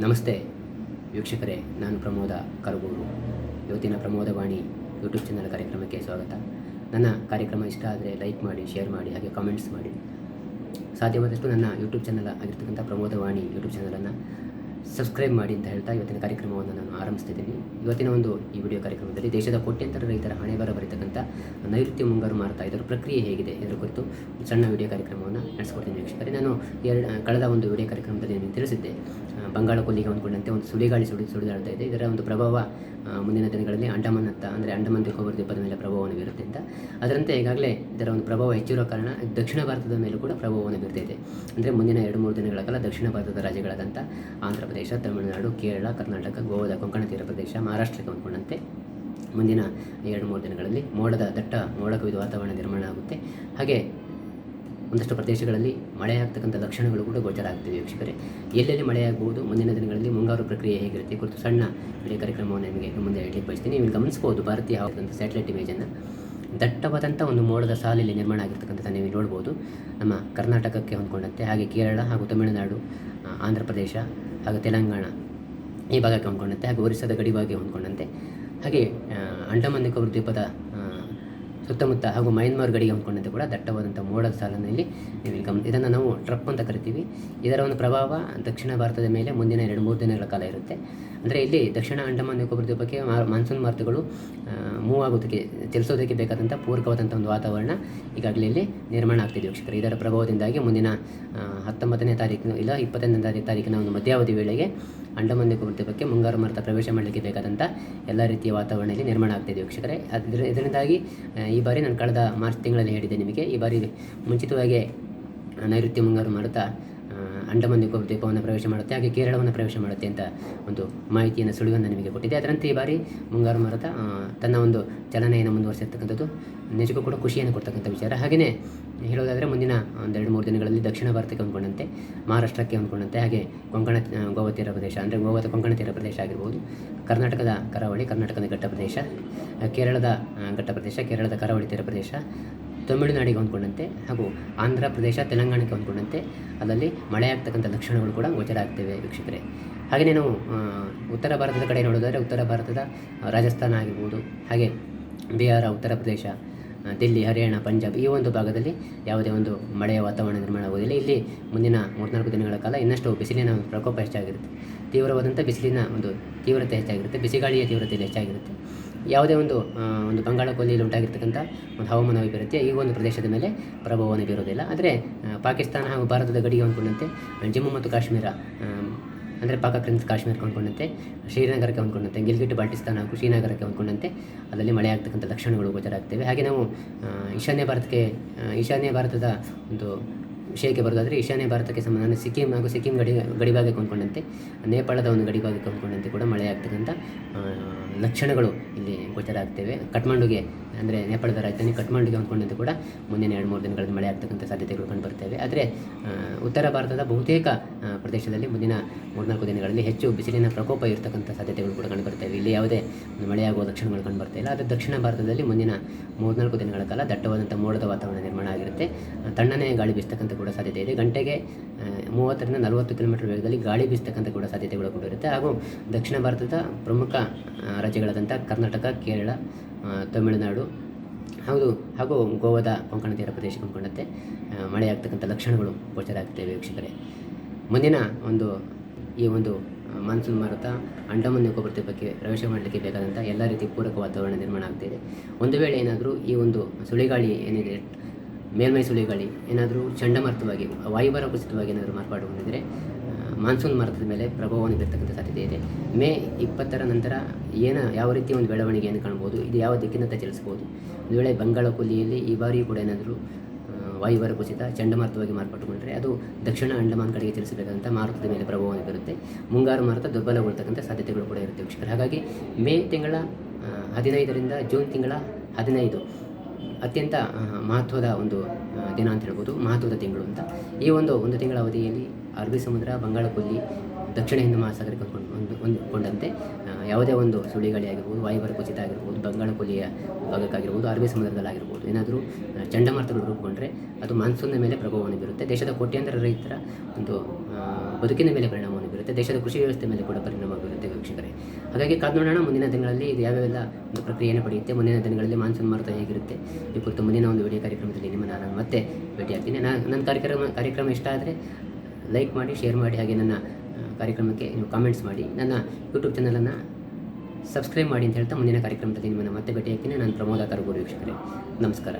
ನಮಸ್ತೆ, ವೀಕ್ಷಕರೇ, ನಾನು ಪ್ರಮೋದ ಕರಗೂರು. ಇವತ್ತಿನ ಪ್ರಮೋದವಾಣಿ ಯೂಟ್ಯೂಬ್ ಚಾನಲ್ ಕಾರ್ಯಕ್ರಮಕ್ಕೆ ಸ್ವಾಗತ. ನನ್ನ ಕಾರ್ಯಕ್ರಮ ಇಷ್ಟ ಆದರೆ ಲೈಕ್ ಮಾಡಿ ಶೇರ್ ಮಾಡಿ, ಹಾಗೆ ಕಾಮೆಂಟ್ಸ್ ಮಾಡಿ. ಸಾಧ್ಯವಾದಷ್ಟು ನನ್ನ ಯೂಟ್ಯೂಬ್ ಚಾನಲ್ ಆಗಿರ್ತಕ್ಕಂಥ ಪ್ರಮೋದವಾಣಿ ಯೂಟ್ಯೂಬ್ ಚಾನಲನ್ನು ಸಬ್ಸ್ಕ್ರೈಬ್ ಮಾಡಿ ಅಂತ ಹೇಳ್ತಾ ಇವತ್ತಿನ ಕಾರ್ಯಕ್ರಮವನ್ನು ನಾನು ಆರಂಭಿಸ್ತಿದ್ದೀನಿ ಇವತ್ತಿನ ಒಂದು ಈ ವಿಡಿಯೋ ಕಾರ್ಯಕ್ರಮದಲ್ಲಿ ದೇಶದ ಕೋಟ್ಯಂತರ ರೈತರ ಹಣೆ ಬರ ಬರೀತಕ್ಕಂಥ ನೈಋತ್ಯ ಮುಂಗಾರು ಮಾರ್ತಾ ಇದ್ದರು ಪ್ರಕ್ರಿಯೆ ಹೇಗಿದೆ ಇದರ ಕುರಿತು ಸಣ್ಣ ವಿಡಿಯೋ ಕಾರ್ಯಕ್ರಮವನ್ನು ನಡೆಸ್ಕೊಡ್ತೀನಿ ವೀಕ್ಷಕರೇ. ನಾನು ಎರಡು ಕಳೆದ ಒಂದು ವಿಡಿಯೋ ಕಾರ್ಯಕ್ರಮದಲ್ಲಿ ನಿಮಗೆ ತಿಳಿಸಿದ್ದೆ ಬಂಗಾಳ ಕೊಲ್ಲಿಗೆ ಹೊಂದ್ಕೊಂಡಂತೆ ಒಂದು ಸುಳಿಗಾಳಿ ಸುಳಿ ಸುಳಿದಾಡ್ತಾ ಇದೆ. ಇದರ ಒಂದು ಪ್ರಭಾವ ಮುಂದಿನ ದಿನಗಳಲ್ಲಿ ಅಂಡಮಾನ್ ಹತ್ತ, ಅಂದರೆ ಅಂಡಮಾನ್ ದ್ವೀಪದ ಮೇಲೆ ಪ್ರಭಾವವನ್ನು ಬೀರುತ್ತೆ ಅಂತ. ಅದರಂತೆ ಈಗಾಗಲೇ ಇದರ ಒಂದು ಪ್ರಭಾವ ಹೆಚ್ಚಿರೋ ಕಾರಣ ದಕ್ಷಿಣ ಭಾರತದ ಮೇಲೂ ಕೂಡ ಪ್ರಭಾವವನ್ನು ಬೀರ್ತಿದೆ ಅಂದರೆ ಮುಂದಿನ ಎರಡು, ಮೂರು ದಿನಗಳ ಕಾಲ ದಕ್ಷಿಣ ಭಾರತದ ರಾಜ್ಯಗಳಾದಂಥ ಆಂಧ್ರ ಪ್ರದೇಶ, ತಮಿಳುನಾಡು, ಕೇರಳ, ಕರ್ನಾಟಕ, ಗೋವಾದ ಕೊಂಕಣ ತೀರ ಪ್ರದೇಶ, ಮಹಾರಾಷ್ಟ್ರಕ್ಕೆ ಹೊಂದ್ಕೊಂಡಂತೆ ಮುಂದಿನ ಎರಡು ಮೂರು ದಿನಗಳಲ್ಲಿ ಮೋಡದ ದಟ್ಟ ಮೋಡ ಕವಿದ ವಾತಾವರಣ ನಿರ್ಮಾಣ ಆಗುತ್ತೆ. ಹಾಗೆ ಒಂದಷ್ಟು ಪ್ರದೇಶಗಳಲ್ಲಿ ಮಳೆಯಾಗ್ತಕ್ಕಂಥ ಲಕ್ಷಣಗಳು ಕೂಡ ಗೋಚರ ಆಗ್ತಿವೆ ವೀಕ್ಷಕರೇ. ಎಲ್ಲೆಲ್ಲಿ ಮಳೆಯಾಗಬಹುದು ಮುಂದಿನ ದಿನಗಳಲ್ಲಿ ಮುಂಗಾರು ಪ್ರಕ್ರಿಯೆ ಹೇಗಿರುತ್ತೆ ಕುರಿತು ಸಣ್ಣ ವಿಡಿಯೋ ಕಾರ್ಯಕ್ರಮವನ್ನು ನಿಮಗೆ ಮುಂದೆ ಹೇಳಲಿಕ್ಕೆ ಬಯಸ್ತೀನಿ ನೀವು ಗಮನಿಸಬಹುದು ಭಾರತೀಯ ಹವಾಮಾನ ಸ್ಯಾಟಲೈಟ್ ಇಮೇಜನ್ನು ದಟ್ಟವಾದಂಥ ಒಂದು ಮೋಡದ ಸಾಲಿನಲ್ಲಿ ನಿರ್ಮಾಣ ಆಗಿರ್ತಕ್ಕಂಥ ನೀವು ನೋಡ್ಬೋದು. ನಮ್ಮ ಕರ್ನಾಟಕಕ್ಕೆ ಹೊಂದ್ಕೊಂಡಂತೆ, ಹಾಗೆ ಕೇರಳ ಹಾಗೂ ತಮಿಳುನಾಡು ಆಂಧ್ರ ಪ್ರದೇಶ ಹಾಗೂ ತೆಲಂಗಾಣ ಈ ಭಾಗಕ್ಕೆ ಹೊಂದ್ಕೊಂಡಂತೆ ಹಾಗೆ ಒರಿಸ್ಸಾದ ಗಡಿ ಭಾಗಕ್ಕೆ ಹೊಂದ್ಕೊಂಡಂತೆ. ಹಾಗೆ ಅಂಡಮಾನ್ ನಿಕೋಬಾರ್ ದ್ವೀಪದ ಸುತ್ತಮುತ್ತ ಹಾಗೂ ಮಯನ್ಮಾರ್ ಗಡಿಗೆ ಹೊಂದ್ಕೊಂಡಂತೆ ಕೂಡ ದಟ್ಟವಾದಂಥ ಮೋಡದ ಸಾಲಿನಲ್ಲಿ ನೀವು ಗಮ, ಇದನ್ನು ನಾವು ಟ್ರಪ್ ಅಂತ ಕರಿತೀವಿ. ಇದರ ಒಂದು ಪ್ರಭಾವ ದಕ್ಷಿಣ ಭಾರತದ ಮೇಲೆ ಮುಂದಿನ ಎರಡು, ಮೂರು ದಿನಗಳ ಕಾಲ ಇರುತ್ತೆ. ಅಂದರೆ ಇಲ್ಲಿ ದಕ್ಷಿಣ ಅಂಡಮಾನ್ ನಿಕೋಬಾರ್ ದ್ವೀಪಕ್ಕೆ ಮಾನ್ಸೂನ್ ಮಾರುತಗಳು ಮೂವ್ ಆಗೋದಕ್ಕೆ, ಚಲಿಸೋದಕ್ಕೆ ಬೇಕಾದಂಥ ಪೂರಕವಾದಂಥ ಒಂದು ವಾತಾವರಣ ಈಗಾಗಲೇ ಇಲ್ಲಿ ನಿರ್ಮಾಣ ಆಗ್ತಿದೆ ವೀಕ್ಷಕರು. ಇದರ ಪ್ರಭಾವದಿಂದಾಗಿ ಮುಂದಿನ ಹತ್ತೊಂಬತ್ತನೇ ತಾರೀಕು ಇಲ್ಲ, ಇಪ್ಪತ್ತೊಂದನೇ ತಾರೀಕಿನ ಒಂದು ಮಧ್ಯಾವಧಿ ವೇಳೆಗೆ ಅಂಡಮಾನ್ ನಿಕೋಬಾರ್ ದ್ವೀಪಕ್ಕೆ ಮುಂಗಾರು ಮಾರುತ ಪ್ರವೇಶ ಮಾಡಲಿಕ್ಕೆ ಬೇಕಾದಂಥ ಎಲ್ಲ ರೀತಿಯ ವಾತಾವರಣ ಇಲ್ಲಿ ನಿರ್ಮಾಣ ಆಗ್ತಿದೆ ವೀಕ್ಷಕರೇ. ಅದರ ಇದರಿಂದಾಗಿ ಈ ಬಾರಿ ನಾನು ಕಳೆದ ಮಾರ್ಚ್ ತಿಂಗಳಲ್ಲಿ ಹೇಳಿದ್ದೆ ನಿಮಗೆ. ಈ ಬಾರಿ ಮುಂಚಿತವಾಗಿ ನೈಋತ್ಯ ಮುಂಗಾರು ಮಾರುತ ಅಂಡಮಾನ್ ನಿಕೋಬಾರ್ ದ್ವೀಪವನ್ನು ಪ್ರವೇಶ ಮಾಡುತ್ತೆ, ಹಾಗೆ ಕೇರಳವನ್ನು ಪ್ರವೇಶ ಮಾಡುತ್ತೆ ಅಂತ ಒಂದು ಮಾಹಿತಿಯನ್ನು ಸುಳಿವನ್ನು ನಿಮಗೆ ಕೊಟ್ಟಿದೆ. ಅದರಂತೆ ಈ ಬಾರಿ ಮುಂಗಾರು ಮಾರುತ ತನ್ನ ಒಂದು ಚಲನೆಯನ್ನು ಮುಂದುವರಿಸಿರ್ತಕ್ಕಂಥದ್ದು ನಿಜಕ್ಕೂ ಕೂಡ ಖುಷಿಯನ್ನು ಕೊಡ್ತಕ್ಕಂಥ ವಿಚಾರ. ಹಾಗೆಯೇ ಹೇಳೋದಾದರೆ ಮುಂದಿನ ಒಂದೆರಡು ಮೂರು ದಿನಗಳಲ್ಲಿ ದಕ್ಷಿಣ ಭಾರತಕ್ಕೆ ಹೊಂದ್ಕೊಂಡಂತೆ, ಮಹಾರಾಷ್ಟ್ರಕ್ಕೆ ಹೊಂದ್ಕೊಂಡಂತೆ, ಹಾಗೆ ಕೊಂಕಣ, ಗೋವಾ ತೀರ ಪ್ರದೇಶ, ಅಂದರೆ ಗೋವಾದ ಕೊಂಕಣ ತೀರ ಪ್ರದೇಶ ಆಗಿರ್ಬೋದು, ಕರ್ನಾಟಕದ ಕರಾವಳಿ, ಕರ್ನಾಟಕದ ಘಟ್ಟ ಪ್ರದೇಶ ಕೇರಳದ ಘಟ್ಟ ಪ್ರದೇಶ, ಕೇರಳದ ಕರಾವಳಿ ತೀರ ಪ್ರದೇಶ ತಮಿಳುನಾಡಿಗೆ ಹೊಂದ್ಕೊಂಡಂತೆ ಹಾಗೂ ಆಂಧ್ರ ಪ್ರದೇಶ, ತೆಲಂಗಾಣಕ್ಕೆ ಹೊಂದ್ಕೊಂಡಂತೆ ಅದರಲ್ಲಿ ಮಳೆಯಾಗ್ತಕ್ಕಂಥ ಲಕ್ಷಣಗಳು ಕೂಡ ಗೋಚರ ಆಗ್ತವೆ ವೀಕ್ಷಕರೇ. ಹಾಗೆಯೇ ನಾವು ಉತ್ತರ ಭಾರತದ ಕಡೆ ನೋಡೋದಾದರೆ ಉತ್ತರ ಭಾರತದ ರಾಜಸ್ಥಾನ ಆಗಿರ್ಬೋದು, ಹಾಗೆ ಬಿಹಾರ, ಉತ್ತರ ಪ್ರದೇಶ ದಿಲ್ಲಿ, ಹರಿಯಾಣ, ಪಂಜಾಬ್ ಈ ಒಂದು ಭಾಗದಲ್ಲಿ ಯಾವುದೇ ಒಂದು ಮಳೆಯ ವಾತಾವರಣ ನಿರ್ಮಾಣ ಆಗುವುದಿಲ್ಲ ಇಲ್ಲಿ ಮುಂದಿನ ಮೂರ್ನಾಲ್ಕು ದಿನಗಳ ಕಾಲ ಇನ್ನಷ್ಟು ಬಿಸಿಲಿನ ಒಂದು ಪ್ರಕೋಪ ಹೆಚ್ಚಾಗಿರುತ್ತೆ. ತೀವ್ರವಾದಂಥ ಬಿಸಿಲಿನ ಒಂದು ತೀವ್ರತೆ ಹೆಚ್ಚಾಗಿರುತ್ತೆ. ಬಿಸಿಗಾಳಿಯ ತೀವ್ರತೆ ಹೆಚ್ಚಾಗಿರುತ್ತೆ. ಯಾವುದೇ ಒಂದು ಒಂದು ಬಂಗಾಳ ಕೊಲ್ಲಿಯಲ್ಲಿ ಉಂಟಾಗಿರ್ತಕ್ಕಂಥ ಒಂದು ಹವಾಮಾನ ವೈಪರೀತ್ಯ ಈ ಒಂದು ಪ್ರದೇಶದ ಮೇಲೆ ಪ್ರಭಾವವನ್ನು ಬೀರೋದಿಲ್ಲ ಆದರೆ ಪಾಕಿಸ್ತಾನ ಹಾಗೂ ಭಾರತದ ಗಡಿಗೆ ಹೊಂದ್ಕೊಂಡಂತೆ ಜಮ್ಮು ಮತ್ತು ಕಾಶ್ಮೀರ ಅಂದರೆ ಪಾಕಕ್ರಿಂದ ಕಾಶ್ಮೀರಕ್ಕೆ ಹೊಂದ್ಕೊಂಡಂತೆ, ಶ್ರೀನಗರಕ್ಕೆ ಹೊಂದ್ಕೊಂಡಂತೆ ಗಿಲ್ಗಿಟ್ ಬಾಲ್ಟಿಸ್ತಾನ ಹಾಗೂ ಶ್ರೀನಗರಕ್ಕೆ ಹೊಂದ್ಕೊಂಡಂತೆ, ಅದರಲ್ಲಿ ಮಳೆ ಆಗ್ತಕ್ಕಂಥ ಲಕ್ಷಣಗಳು ಗೋಚರ ಹಾಗೆ ನಾವು ಈಶಾನ್ಯ ಭಾರತಕ್ಕೆ ಈಶಾನ್ಯ ಭಾರತದ ಒಂದು ವಿಷಯಕ್ಕೆ ಬರೋದಾದರೆ ಈಶಾನ್ಯ ಭಾರತಕ್ಕೆ ಸಂಬಂಧ ಸಿಕ್ಕಿಂ ಹಾಗೂ ಸಿಕ್ಕಿಂ ಗಡಿ ಗಡಿಭಾಗಕ್ಕೆ ಹೊಂದ್ಕೊಂಡಂತೆ ನೇಪಾಳದ ಒಂದು ಗಡಿಭಾಗಕ್ಕೆ ಹೊಂದ್ಕೊಂಡಂತೆ ಕೂಡ ಮಳೆ ಆಗ್ತಕ್ಕಂಥ ಲಕ್ಷಣಗಳು ಇಲ್ಲಿ ಗೋಚರ ಆಗ್ತೇವೆ. ಕಠ್ಮಂಡುಗೆ, ಅಂದರೆ ನೇಪಾಳದ ರಾಜಧಾನಿ ಕಠ್ಮಂಡುಗೆ ಹೊಂದ್ಕೊಂಡಂತೆ ಕೂಡ ಮುಂದಿನ ಎರಡು, ಮೂರು ದಿನಗಳಲ್ಲಿ ಮಳೆ ಆಗ್ತಕ್ಕಂಥ ಸಾಧ್ಯತೆಗಳು ಕಂಡುಬರ್ತವೆ ಆದರೆ ಉತ್ತರ ಭಾರತದ ಬಹುತೇಕ ಪ್ರದೇಶದಲ್ಲಿ ಮುಂದಿನ ಮೂರ್ನಾಲ್ಕು ದಿನಗಳಲ್ಲಿ ಹೆಚ್ಚು ಬಿಸಿಲಿನ ಪ್ರಕೋಪ ಇರತಕ್ಕಂಥ ಸಾಧ್ಯತೆಗಳು ಕೂಡ ಕಂಡುಬರ್ತವೆ ಇಲ್ಲಿ ಯಾವುದೇ ಮಳೆಯಾಗುವ ಲಕ್ಷಣಗಳು ಕಂಡುಬರ್ತಾ ಇಲ್ಲ. ಆದರೆ ದಕ್ಷಿಣ ಭಾರತದಲ್ಲಿ ಮುಂದಿನ ಮೂರ್ನಾಲ್ಕು ದಿನಗಳ ಕಾಲ ದಟ್ಟವಾದಂಥ ಮೋಡದ ವಾತಾವರಣ ನಿರ್ಮಾಣ ಆಗಿರುತ್ತೆ. ತಣ್ಣನೆ ಗಾಳಿ ಬೀಸ್ತಕ್ಕಂಥ ಕೂಡ ಸಾಧ್ಯತೆ ಇದೆ. ಗಂಟೆಗೆ ಮೂವತ್ತರಿಂದ ನಲವತ್ತು ಕಿಲೋಮೀಟರ್ ವೇಗದಲ್ಲಿ ಗಾಳಿ ಬೀಸ್ತಕ್ಕಂಥ ಕೂಡ ಸಾಧ್ಯತೆಗಳು ಕೂಡ ಇರುತ್ತೆ ಹಾಗೂ ದಕ್ಷಿಣ ಭಾರತದ ಪ್ರಮುಖ ರಾಜ್ಯಗಳಾದಂಥ ಕರ್ನಾಟಕ ಕೇರಳ ತಮಿಳುನಾಡು ಹೌದು ಹಾಗೂ ಗೋವಾದ ಕೊಂಕಣ ತೀರ ಪ್ರದೇಶಕ್ಕೆ ಆ, ಮಳೆಯಾಗ್ತಕ್ಕಂಥ ಲಕ್ಷಣಗಳು ಗೋಚರ ವೀಕ್ಷಕರೇ. ಮುಂದಿನ ಒಂದು ಈ ಒಂದು ಮಾನ್ಸೂನ್ ಮಾರುತ ಅಂಡಮಾನ್ ನಿಕೋಬಾರ್ ದ್ವೀಪಕ್ಕೆ ಪ್ರವೇಶ ಮಾಡಲಿಕ್ಕೆ ಬೇಕಾದಂಥ ಎಲ್ಲ ರೀತಿ ಪೂರಕ ವಾತಾವರಣ ನಿರ್ಮಾಣ ಆಗ್ತಿದೆ. ಒಂದು ವೇಳೆ ಏನಾದರೂ ಈ ಒಂದು ಸುಳಿಗಾಳಿ ಏನಿದೆ ಮೇಲ್ಮೈ ಸುಳಿಗಾಳಿ ಏನಾದರೂ ಚಂಡಮಾರುತವಾಗಿ, ವಾಯುಭಾರ ಕುಸಿತವಾಗಿ ಏನಾದರೂ ಮಾರ್ಪಾಡು ಹೊಂದಿದರೆ ಮಾನ್ಸೂನ್ ಮಾರುತದ ಮೇಲೆ ಪ್ರಭಾವವನ್ನು ಬೀರ್ತಕ್ಕಂಥ ಸಾಧ್ಯತೆ ಇದೆ. ಮೇ ಇಪ್ಪತ್ತರ ನಂತರ ಏನ, ಯಾವ ರೀತಿಯ ಒಂದು ಬೆಳವಣಿಗೆಯನ್ನು ಕಾಣ್ಬೋದು, ಇದು ಯಾವ ದಿಕ್ಕಿನತ್ತ ಚಲಿಸ್ಬೋದು ಒಂದು ವೇಳೆ ಬಂಗಾಳ ಕೊಲ್ಲಿಯಲ್ಲಿ ಈ ಬಾರಿಯೂ ಕೂಡ ಏನಾದರೂ ವಾಯುಭಾರ ಕುಸಿತ, ಚಂಡಮಾರುತವಾಗಿ ಮಾರ್ಪಟ್ಟುಕೊಂಡ್ರೆ ಅದು ದಕ್ಷಿಣ ಅಂಡಮಾನ್ ಕಡೆಗೆ ಚಲಿಸಬೇಕಾದಂಥ ಮಾರುತದ ಮೇಲೆ ಪ್ರಭಾವವನ್ನು ಬೀರುತ್ತೆ. ಮುಂಗಾರು ಮಾರುತ ದುರ್ಬಲಗೊಳ್ತಕ್ಕಂಥ ಸಾಧ್ಯತೆಗಳು ಕೂಡ ಇರುತ್ತೆ ವೀಕ್ಷಕರು. ಹಾಗಾಗಿ ಮೇ ತಿಂಗಳ ಹದಿನೈದರಿಂದ ಜೂನ್ ತಿಂಗಳ ಹದಿನೈದು ಅತ್ಯಂತ ಮಹತ್ವದ ಒಂದು ದಿನ ಅಂತ ಹೇಳ್ಬೋದು, ಮಹತ್ವದ ತಿಂಗಳು ಅಂತ. ಈ ಒಂದು ಒಂದು ತಿಂಗಳ ಅವಧಿಯಲ್ಲಿ ಅರಬ್ಬಿ ಸಮುದ್ರ ಬಂಗಾಳ ಕೊಲ್ಲಿ ದಕ್ಷಿಣ ಹಿಂದೂ ಮಹಾಸಾಗರಕ್ಕೆ ಒಂದು ಹೊಂದಿಕೊಂಡಂತೆ ಯಾವುದೇ ಒಂದು ಸುಳಿಗಾಳಿ ಆಗಿರ್ಬೋದು, ವಾಯುಭಾರ ಕುಸಿತ ಆಗಿರ್ಬೋದು, ಬಂಗಾಳ ಕೊಲ್ಲಿಯ ಭಾಗಕ್ಕಾಗಿರ್ಬೋದು, ಅರಬ್ಬಿ ಸಮುದ್ರದಲ್ಲಾಗಿರ್ಬೋದು ಏನಾದರೂ ಚಂಡಮಾರುತಗಳು ರೂಪುಗೊಂಡ್ರೆ ಅದು ಮಾನ್ಸೂನ್ನ ಮೇಲೆ ಪ್ರಭಾವವನ್ನು ಬೀರುತ್ತೆ. ದೇಶದ ಕೋಟ್ಯಾಂತರ ರೈತರ ಒಂದು ಬದುಕಿನ ಮೇಲೆ ಪರಿಣಾಮವನ್ನು ಬೀರುತ್ತೆ. ದೇಶದ ಕೃಷಿ ವ್ಯವಸ್ಥೆ ಮೇಲೆ ಕೂಡ ಪರಿಣಾಮ ಬೀರುತ್ತೆ ವೀಕ್ಷಕರೇ. ಹಾಗಾಗಿ ಕಾದು ನೋಡೋಣ, ಮುಂದಿನ ದಿನಗಳಲ್ಲಿ ಇದು ಯಾವ್ಯಾವೆಲ್ಲ ಒಂದು ಪ್ರಕ್ರಿಯೆಯನ್ನು ಪಡೆಯುತ್ತೆ, ಮುಂದಿನ ದಿನಗಳಲ್ಲಿ ಮಾನ್ಸೂನ್ ಮಾರುತ ಹೇಗಿರುತ್ತೆ, ಈ ಕುರಿತು ಮುಂದಿನ ಒಂದು ವಿಡಿಯೋ ಕಾರ್ಯಕ್ರಮದಲ್ಲಿ ನಿಮ್ಮನ್ನು ನಾನು ಮತ್ತೆ ಭೇಟಿಯಾಗ್ತೀನಿ. ನಾನು ನನ್ನ ಕಾರ್ಯಕ್ರಮ ಕಾರ್ಯಕ್ರಮ ಇಷ್ಟ ಆದರೆ ಲೈಕ್ ಮಾಡಿ, ಶೇರ್ ಮಾಡಿ, ಹಾಗೆ ನನ್ನ ಕಾರ್ಯಕ್ರಮಕ್ಕೆ ನೀವು ಕಾಮೆಂಟ್ಸ್ ಮಾಡಿ. ನನ್ನ ಯೂಟ್ಯೂಬ್ ಚಾನಲನ್ನು ಸಬ್ಸ್ಕ್ರೈಬ್ ಮಾಡಿ ಅಂತ ಹೇಳ್ತಾ ಮುಂದಿನ ಕಾರ್ಯಕ್ರಮದಲ್ಲಿ ನಿಮ್ಮನ್ನು ಮತ್ತೆ ಭೇಟಿಯಾಗ್ತೀನಿ. ನಾನು ಪ್ರಮೋದ ಕರಗೂರು ವೀಕ್ಷಕರೇ. ನಮಸ್ಕಾರ.